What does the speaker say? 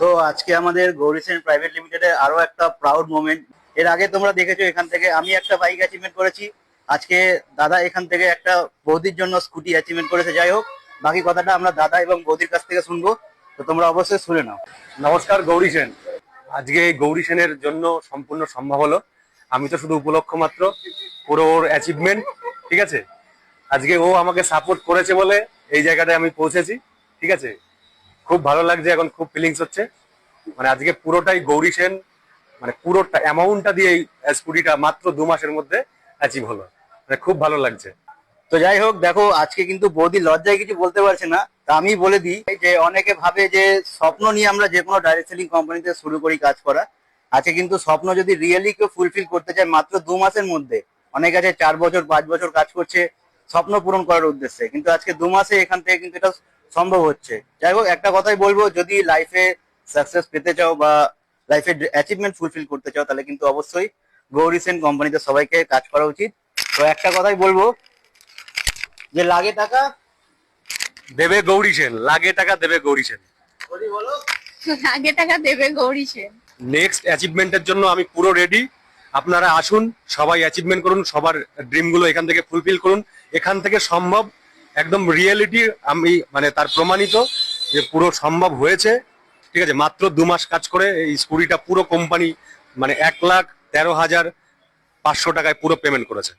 তো আজকে আমাদের গৌরী সেন প্রাইভেট লিমিটেডের আরও একটা প্রাউড মোমেন্ট এর আগে তোমরা দেখেছ এখান থেকে আমি একটা বাইক অ্যাচিভমেন্ট করেছি। আজকে দাদা এখান থেকে একটা বৌদির জন্য স্কুটি অ্যাচিভমেন্ট করেছে। যাই হোক, বাকি কথাটা আমরা দাদা এবং বৌদির কাছ থেকে শুনব। তো তোমরা অবশ্যই শুনে নাও। নমস্কার, গৌরী সেন। আজকে গৌরী সেনের জন্য সম্পূর্ণ সম্ভব হলো। আমি তো শুধু উপলক্ষ মাত্র, পুরো ওর অ্যাচিভমেন্ট ঠিক আছে? আজকে ও আমাকে সাপোর্ট করেছে বলে এই জায়গাটায় আমি পৌঁছেছি, ঠিক আছে? খুব ভালো লাগছে, এখন খুব ফিলিংস হচ্ছে। মানে আজকে পুরোটাই গৌরী সেন মানে পুরোটা অ্যামাউন্টটা দিয়ে এই স্কুটিটা মাত্র দু মাসের মধ্যে অ্যাচিভ হলো। মানে খুব ভালো লাগছে। তো যাই হোক, দেখো, আজকে কিন্তু বৌদি লজ্জায় কিছু বলতে পারছে না। তা আমি বলে দিই যে, অনেকে ভাবে যে, স্বপ্ন নিয়ে আমরা যে কোনো ডাইরেক্ট সেলিং কোম্পানিতে শুরু করি কাজ করা। আজকে কিন্তু স্বপ্ন যদি রিয়েলি কেউ ফুলফিল করতে চায় মাত্র দু মাসের মধ্যে, অনেক আছে চার বছর, পাঁচ বছর কাজ করছে স্বপ্ন পূরণ করার উদ্দেশ্যে। কিন্তু আজকে দু মাসে এখান থেকে কিন্তু এটা সম্ভব হচ্ছে। যাই হোক একটা কথাই বলব যদি লাইফে সাকসেস পেতে চাও বা লাইফে অ্যাচিভমেন্ট ফুলফিল করতে চাও তাহলে কিন্তু অবশ্যই গৌরী সেন কোম্পানিতে সবাইকে কাজ করা উচিত। তো একটা কথাই বলব যে লাগে টাকা দেবে গৌরী সেন। লাগে টাকা দেবে গৌরী সেন। বলি বলো। আগে টাকা দেবে গৌরী সেন। নেক্সট অ্যাচিভমেন্টের জন্য আমি পুরো রেডি আপনারা আসুন, সবাই অ্যাচিভমেন্ট করুন, সবার ড্রিমগুলো এখান থেকে ফুলফিল করুন। এখান থেকে সম্ভব, একদম রিয়েলিটি আমি মানে তার প্রমাণিত যে পুরো সম্ভব হয়েছে। ঠিক আছে, মাত্র দু মাস কাজ করে এই স্কুটিটা পুরো কোম্পানি মানে এক লাখ তেরো হাজার পাঁচশো টাকায় পুরো পেমেন্ট করেছে।